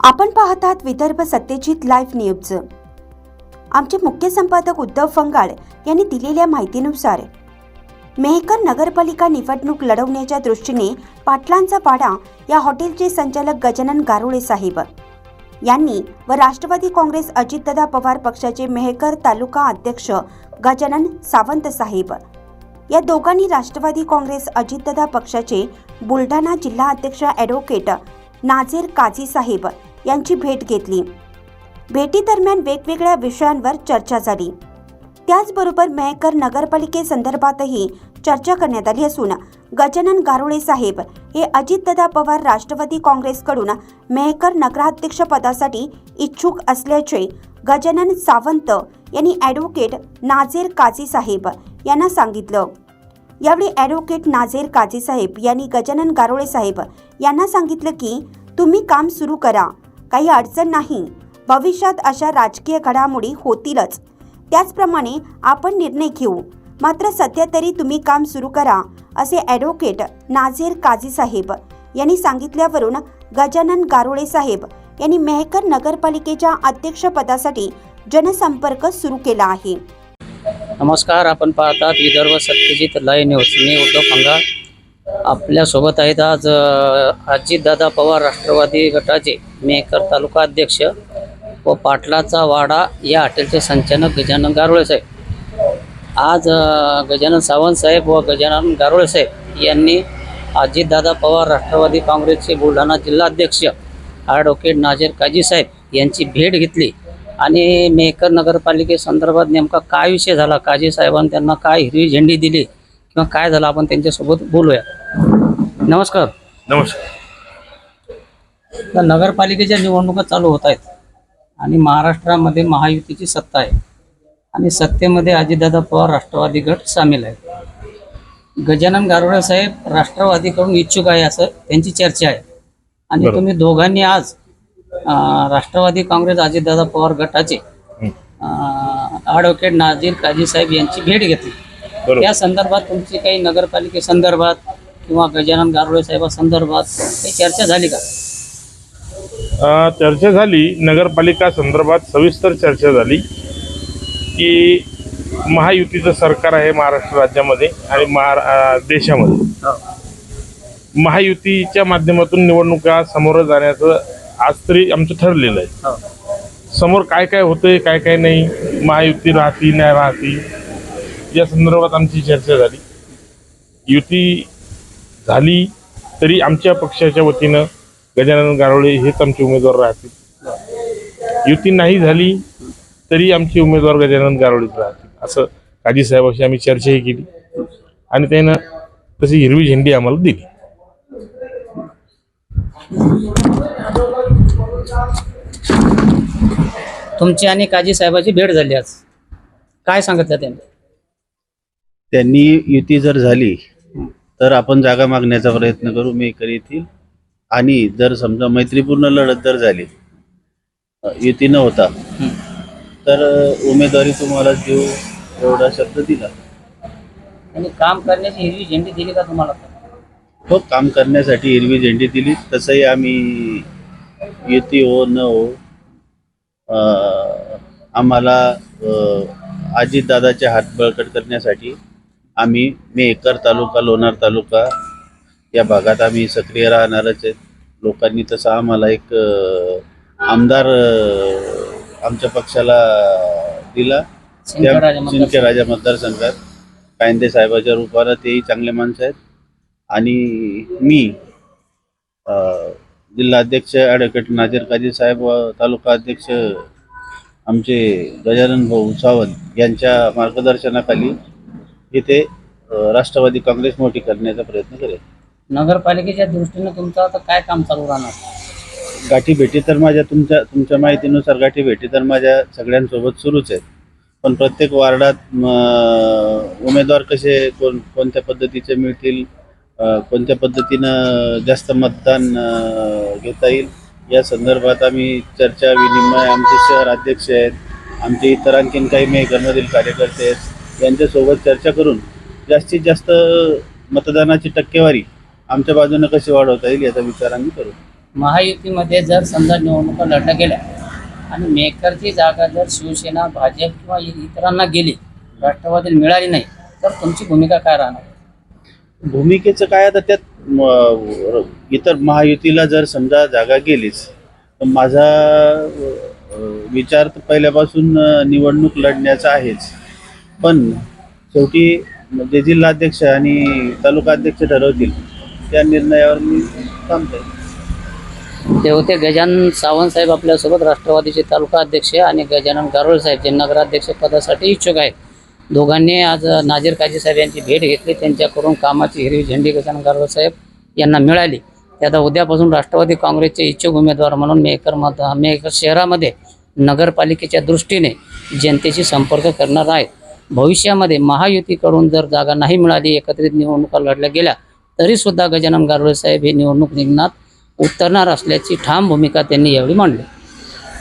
आपण पाहतात Vidarbha Satyajit live news आमचे मुख्य संपादक उद्धव फंगाळ यांनी दिलेल्या माहितीनुसार मेहकर नगरपालिका निवडणूक लढवण्याच्या दृष्टीने पाटलांचा पाडा या हॉटेलचे संचालक गजानन गारोळे साहेब यांनी व राष्ट्रवादी काँग्रेस अजितदादा पवार पक्षाचे मेहकर तालुका अध्यक्ष गजानन सावंत साहेब या दोघांनी राष्ट्रवादी काँग्रेस अजितदादा पक्षाचे बुलढाणा जिल्हा अध्यक्ष ॲडव्होकेट नाझीर काझी साहेब यांची भेट घेतली. भेटीदरम्यान वेगवेगळ्या विषयांवर चर्चा झाली. त्याचबरोबर मेहकर नगरपालिकेसंदर्भातही चर्चा करण्यात आली असून गजानन गारोळे साहेब हे अजितदादा पवार राष्ट्रवादी काँग्रेसकडून मेहकर नगराध्यक्ष पदासाठी इच्छुक असल्याचे गजानन सावंत यांनी ॲडव्होकेट नाझेर काझी साहेब यांना सांगितलं. यावेळी ॲडव्होकेट नाझेर काझी साहेब यांनी गजानन गारोळे साहेब यांना सांगितलं की तुम्ही काम सुरू करा. काही अडचण नाही. भविष्यात अशा राजकीय घडामोडी होतीलच. त्याचप्रमाणे आपण निर्णय घेऊ. मात्र सध्या तरी तुम्ही काम सुरू करा असे ॲडव्होकेट नाझेर काझी साहेब यांनी सांगितल्यावरून गजानन गारोळे साहेब यांनी मेहकर नगरपालिकेच्या अध्यक्षपदासाठी जनसंपर्क सुरू केला आहे. नमस्कार आपण पाहतात विदर्भ सत्यजित लय न्यूज. मी उद्धव फंगाळ आपल्यासोबत आहेत आज अजितदादा पवार राष्ट्रवादी गटाचे मेकर तालुका अध्यक्ष व पाटलाचा वाडा या हॉटेलचे संचालक गजानन गारोळे साहेब. आज गजानन सावंत साहेब व गजानन गारोळे साहेब यांनी अजितदादा पवार राष्ट्रवादी काँग्रेसचे बुलढाणा जिल्हाध्यक्ष ॲडव्होकेट नाझीर काजी साहेब यांची भेट घेतली आणि मेहकर नगरपालिकेसंदर्भात नेमका काय विषय झाला? काजी साहेबांनी त्यांना काय हिरवी झेंडी दिली किंवा काय झालं? आपण त्यांच्यासोबत बोलूया. नमस्कार. नमस्कार. तर नगरपालिकेच्या निवडणुका चालू होत आहेत आणि महाराष्ट्रामध्ये महायुतीची सत्ता आहे आणि सत्तेमध्ये अजितदादा पवार राष्ट्रवादी गट सामील आहे गजानन गारोळे साहेब राष्ट्रवादीकडून इच्छुक आहे असं त्यांची चर्चा आहे. आणि बरोबर. तुम्ही दोघांनी आज अं, राष्ट्रवादी काँग्रेस अजितदादा पवार गटाचे ॲडव्होकेट नाझीर काझी साहेब यांची भेट घेतली. बरोबर. त्या संदर्भात तुमची काही नगरपालिकेसंदर्भात किंवा गजानन गारोळे साहेबांसंदर्भात काही चर्चा झाली का? अ, चर्चा झाली. नगरपालिका संदर्भात सविस्तर चर्चा झाली की महायुतीचं सरकार आहे महाराष्ट्र राज्यामध्ये आणि महारा अ, देशामध्ये. महायुतीच्या माध्यमातून निवडणुका समोर जाण्याचं आज तरी आमचं ठरलेलं आहे. समोर काय काय होतंय काय काय नाही महायुती राहती नाही राहती या संदर्भात आमची चर्चा झाली. युती झाली तरी आमच्या पक्षाच्या वतीनं गजानन गारोळे हेच आमचे उमेदवार राहतील. युती नाही झाली तरी आमचे उमेदवार गजानन गारोळेच राहतील. असं काजी साहेबांशी आम्ही चर्चाही केली. आणि त्यानं तशी हिरवी झेंडी आम्हाला दिली. तुमची आणि काजी साहेबाची भेट झाली आज. काय सांगितलं त्यांनी? त्यांनी युती जर झाली तर आपण जागा मागण्याचा प्रयत्न करू मेकर येथील. आणि जर समजा मैत्रीपूर्ण लढत जर झाली युती न होता तर उमेदवारी तुम्हाला देऊ एवढा शब्द दिला. त्यांनी काम करण्याची हिरवी झेंडी दिली का तुम्हाला? हो काम करण्यासाठी हिरवी झेंडी दिली. तसंही आम्ही युती हो न हो आम्हाला अजितदादाचे हात बळकट करण्यासाठी आम्ही मेहकर तालुका लोणार तालुका या भागात आम्ही सक्रिय राहणारच आहेत लोकांनी तसं आम्हाला एक आमदार आमच्या पक्षाला दिला. सिंदखेड राजा मतदारसंघात. कायंदे साहेबाच्या रूपानं तेही चांगले माणसं आहेत. आणि मी जिल्हाध्यक्ष ॲडव्होकेट नाझीर काजी साहेब व तालुका अध्यक्ष आमचे गजानन भाऊ सावंत यांच्या मार्गदर्शनाखाली इथे अ, राष्ट्रवादी काँग्रेस मोठी करण्याचा प्रयत्न करेल. नगरपालिकेच्या दृष्टीनं तुमचं आता काय काम चालू राहणार? गाठी भेटी तर माझ्या तुमच्या तुमच्या माहितीनुसार गाठी भेटी तर माझ्या सगळ्यांसोबत सुरूच आहेत. पण प्रत्येक वार्डात म, उमेदवार कसे कोण कोणत्या पद्धतीचे मिळतील अ, कोणत्या पद्धतीनं जास्त मतदान अ, घेता येईल या संदर्भात आम्ही चर्चा विनिमय आमचे शहर अध्यक्ष आहेत आमचे इतर आणखीन काही मेहकरमधील कार्यकर्ते आहेत. यांच्यासोबत चर्चा करून जास्तीत जास्त मतदानाची टक्केवारी आमच्या बाजूने कशी वाढवता येईल याचा विचार आम्ही करू. महायुतीमध्ये जर समजा निवडणुका लढल्या गेल्या आणि मेकरची जागा जर शिवसेना भाजप किंवा इतरांना गेली राष्ट्रवादीला मिळाली नाही तर तुमची भूमिका काय राहणार? भूमिकेचं काय आता त्यात इतर महायुतीला जर समजा जागा गेलीच तर माझा विचार तर पहिल्यापासून निवडणूक लढण्याचा आहेच. पण शेवटी जे जिल्हाध्यक्ष आणि तालुका अध्यक्ष ठरवतील त्या निर्णयावर मी थांबतोय. ते होते गजानन सावंत साहेब आपल्यासोबत राष्ट्रवादीचे तालुका अध्यक्ष आणि गजानन गारोळ साहेब जे नगराध्यक्ष पदासाठी इच्छुक आहेत. दोघांनी आज नाजीर काजी साहेब यांची भेट घेतली. त्यांच्याकडून कामाची हिरवी झेंडी गजानन गारोळ साहेब यांना मिळाली. ते आता उद्यापासून राष्ट्रवादी काँग्रेसचे इच्छुक उमेदवार म्हणून मेकर मत मेकर शहरामध्ये नगरपालिकेच्या दृष्टीने जनतेशी संपर्क करणार आहेत. भविष्यामध्ये महायुतीकडून जर जागा नाही मिळाली एकत्रित निवडणुका लढल्या गेल्या तरीसुद्धा गजानन गारोळे साहेब हे निवडणूक रिंगणात उतरणार असल्याची ठाम भूमिका त्यांनी यावेळी मांडली.